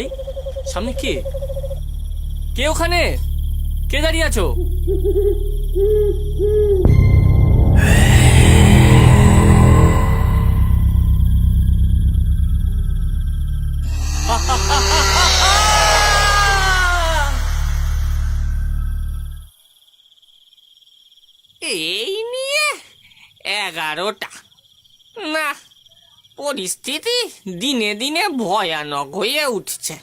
এই সামনে কে? কে ওখানে? কে দাঁড়িয়ে আছো? এই নিয়ে এগারোটা। না পরিস্থিতি দিনে দিনে ভয়ানক হয়ে উঠছে।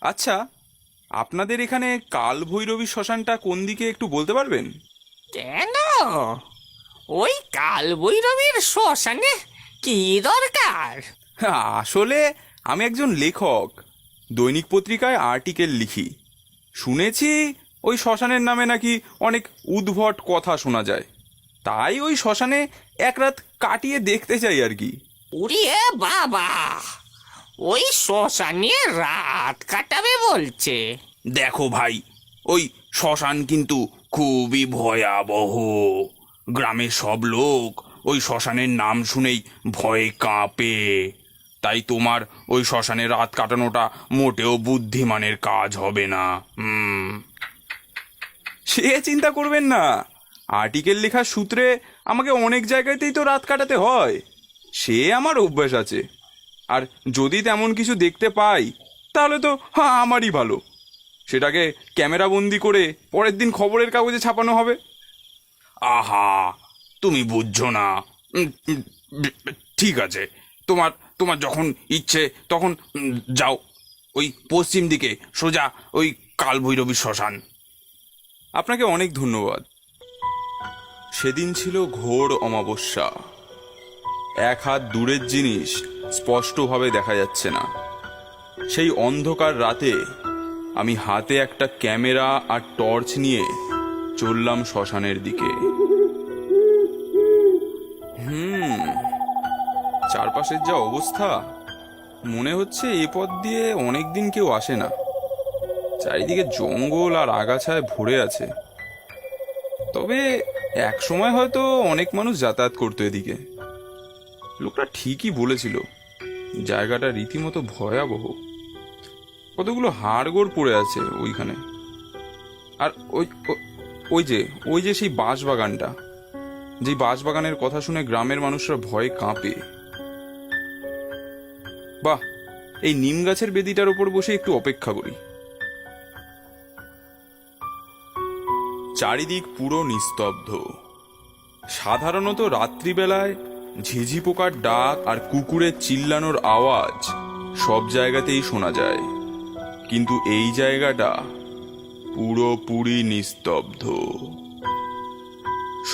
আচ্ছা আপনাদের এখানে কাল ভৈরবী শ্মশানটা কোন দিকে একটু বলতে পারবেন? কেন? ওই কাল ভৈরবীর শ্মশানে কি দরকার? আসলে আমি একজন লেখক দৈনিক পত্রিকায় আর্টিকেল লিখি। শুনেছি ওই শ্মশানের নামে নাকি অনেক উদ্ভট কথা শোনা যায়। তাই ওই শ্মশানে এক রাত কাটিয়ে দেখতে চাই আর কি। উড়িয়ে বাবা ওই শ্মশানে রাত কাটাবে বলছে। দেখো ভাই ওই শ্মশান কিন্তু খুবই ভয়াবহ। গ্রামের সব লোক ওই শ্মশানের নাম শুনেই ভয়ে কাঁপে। তাই তোমার ওই শ্মশানে রাত কাটানোটা মোটেও বুদ্ধিমানের কাজ হবে না। হুম। সে চিন্তা করবেন না। আর্টিকেল লেখার সূত্রে আমাকে অনেক জায়গাতেই তো রাত কাটাতে হয়। সে আমার অভ্যাস আছে। আর যদি তেমন কিছু দেখতে পাই, তাহলে তো হ্যাঁ আমারই ভালো। সেটাকে ক্যামেরা বন্দি করে পরের দিন খবরের কাগজে ছাপানো হবে। আহা, তুমি বুঝছ না। ঠিক আছে। তোমার তোমার যখন ইচ্ছে, তখন যাও। ওই পশ্চিম দিকে, সোজা ওই কালভৈরবী শ্মশান। আপনাকে অনেক ধন্যবাদ। সেদিন ছিল ঘোর অমাবস্যা। এক হাত দূরের জিনিস স্পষ্টভাবে দেখা যাচ্ছে না। সেই অন্ধকার রাতে আমি হাতে একটা ক্যামেরা আর টর্চ নিয়ে চললাম শ্মশানের দিকে। হুম, চারপাশের যা অবস্থা, মনে হচ্ছে এ পথ দিয়ে অনেক দিন কেউ আসে না। চারিদিকে জঙ্গল আর আগাছায় ভরে আছে। তবে এক সময় হয়তো অনেক মানুষ যাতায়াত করতো এদিকে। লোকটা ঠিকই বলেছিল, জায়গাটা রীতিমতো ভয়াবহ। কতগুলো হাড়গোড় পড়ে আছে ওইখানে। আর ওই ওই যে ওই যে সেই বাঁশ বাগানটা যে বাঁশ বাগানের কথা শুনে গ্রামের মানুষরা ভয়ে কাঁপে। বাহ, এই নিম গাছের বেদিটার উপর বসে একটু অপেক্ষা করি। চারিদিক পুরো নিস্তব্ধ। সাধারণত রাত্রিবেলায় ঝিঝি পোকার ডাক আর কুকুরের চিল্লানোর আওয়াজ সব জায়গাতেই শোনা যায়। কিন্তু এই জায়গাটা পুরোপুরি নিস্তব্ধ।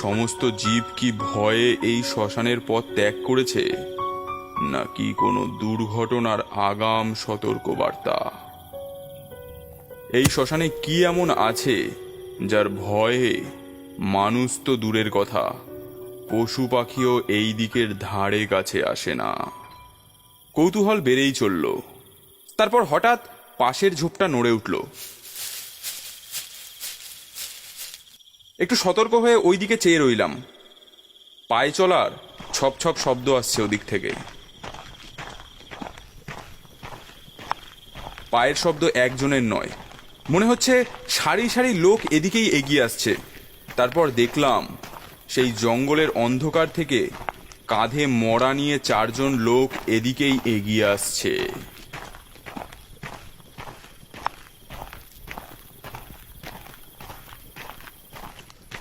সমস্ত জীব কি ভয়ে এই শ্মশানের পথ ত্যাগ করেছে, নাকি কোনো দুর্ঘটনার আগাম সতর্কবার্তা? এই শ্মশানে কি এমন আছে যার ভয়ে মানুষ তো দূরের কথা, পশু পাখিও এই দিকের ধারে কাছে আসে না। কৌতূহল বেড়েই চলল। তারপর হঠাৎ পাশের ঝোপটা নড়ে উঠল। একটু সতর্ক হয়ে ওই দিকে চেয়ে রইলাম। পায়ে চলার ছপ ছপ শব্দ আসছে ওদিক থেকে। পায়ের শব্দ একজনের নয় মনে হচ্ছে সারি সারি লোক এদিকেই এগিয়ে আসছে। তারপর দেখলাম সেই জঙ্গলের অন্ধকার থেকে কাঁধে মরা নিয়ে চারজন লোক এদিকেই এগিয়ে আসছে।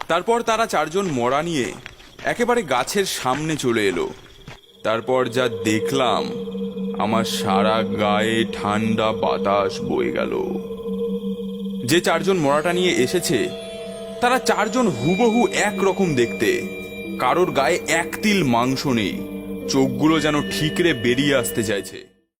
তারপর তারা চারজন মরা নিয়ে একেবারে গাছের সামনে চলে এলো। তারপর যা দেখলাম, আমার সারা গায়ে ঠান্ডা বাতাস বয়ে গেল। যে চারজন মরাটা নিয়ে এসেছে, তারা চারজন হুবহু এক রকম দেখতে। কারোর গায়ে এক তিল মাংস নেই, চোখগুলো যেন ঠিকরে বেরিয়ে আসতে চাইছে।